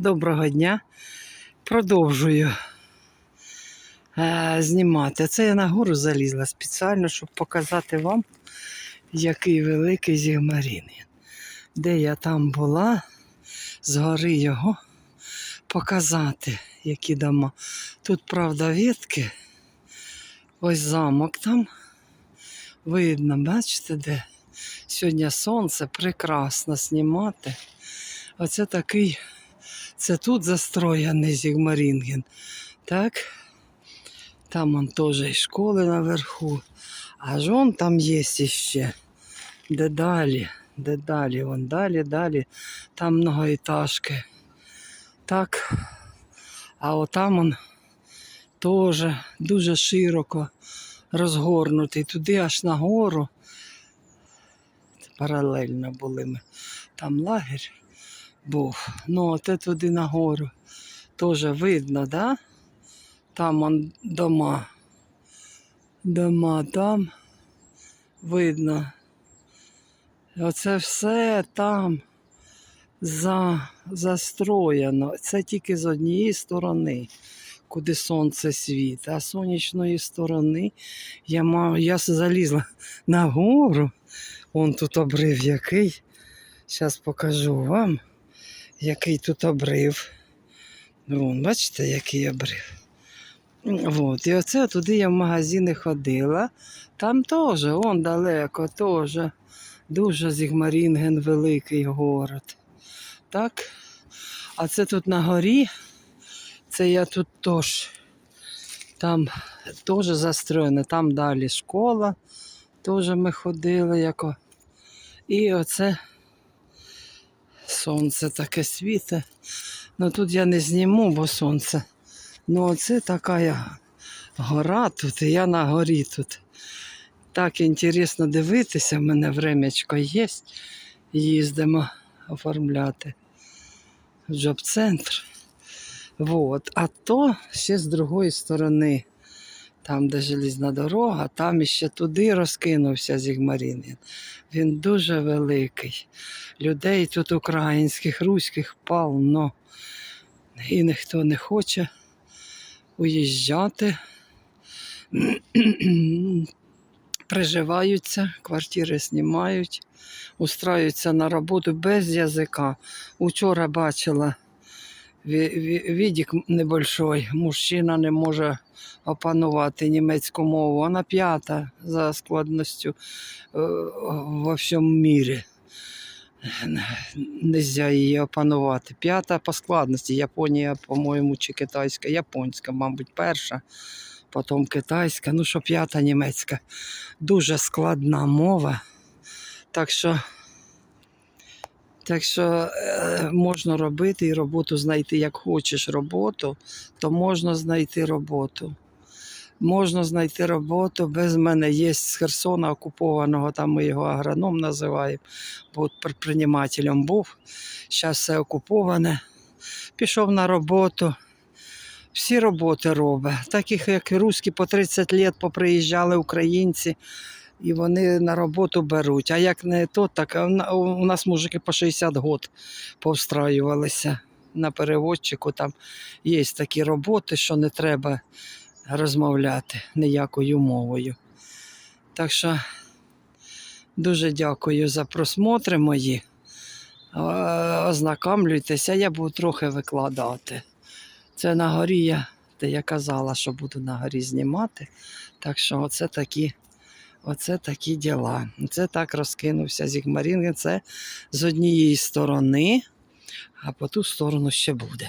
Доброго дня. Продовжую е, знімати. Це я на гору залізла спеціально, щоб показати вам, який великий зігмарін. Де я там була, згори його показати, які дома. Тут, правда, ветки. Ось замок там. Видно, бачите, де? Сьогодні сонце прекрасно знімати. Оце такий, це тут застроєний Зігмарінген. Так? Там он теж і школи наверху. Аж он там є ще. Де далі, де далі, вон далі, далі. Там многоетажки. Так. А отам он теж дуже широко розгорнутий. Туди аж нагору. Паралельно були ми. Там лагерь був. Ну, оте туди нагору. Теж видно, да? Там он дома. Дома там видно. Оце все там за, застроєно. Це тільки з однієї сторони, куди сонце світить. А з сонячної сторони я мав, я залізла на гору. Вон тут обрив який. Зараз покажу вам, який тут обрив. Вон, бачите, який обрив. От, і оце туди я в магазини ходила. Там теж, вон далеко, теж. Дуже Зігмарінген великий город. Так? А це тут на горі, це я тут теж. Там теж застроєно, там далі школа. Теж ми ходили. Яко. І оце сонце таке світе. Ну тут я не зніму, бо сонце. Ну оце така гора тут, і я на горі тут. Так інтересно дивитися, в мене времечко є. Їздимо оформляти в джоб-центр. Вот. А то ще з другої сторони, там, де желізна дорога, там іще туди розкинувся Зігмарінин. Він дуже великий. Людей тут українських, руських повно. І ніхто не хоче уїжджати. Приживаються, квартири знімають, устраюються на роботу без язика. Учора бачила відік небольшой, мужчина не може опанувати німецьку мову. Вона п'ята за складністю е, во всьому мірі. Нельзя її опанувати. П'ята по складності. Японія, по-моєму, чи китайська, японська, мабуть, перша, потім китайська, ну що п'ята німецька. Дуже складна мова. Так що, так що е, можна робити і роботу знайти, як хочеш роботу, то можна знайти роботу. Можна знайти роботу. Без мене є з Херсона окупованого, там ми його агроном називаємо, бо предпринимателем був. Зараз все окуповане. Пішов на роботу. Всі роботи робить. Таких, як і руські, по 30 років поприїжджали українці, і вони на роботу беруть. А як не то, так у нас мужики по 60 років повстраювалися на переводчику. Там є такі роботи, що не треба розмовляти ніякою мовою. Так що дуже дякую за просмотри мої. Ознакомлюйтеся, я буду трохи викладати. Це на горі я, де я казала, що буду на горі знімати. Так що оце такі, оце такі діла. Це так розкинувся Зігмарінген. Це з однієї сторони, а по ту сторону ще буде.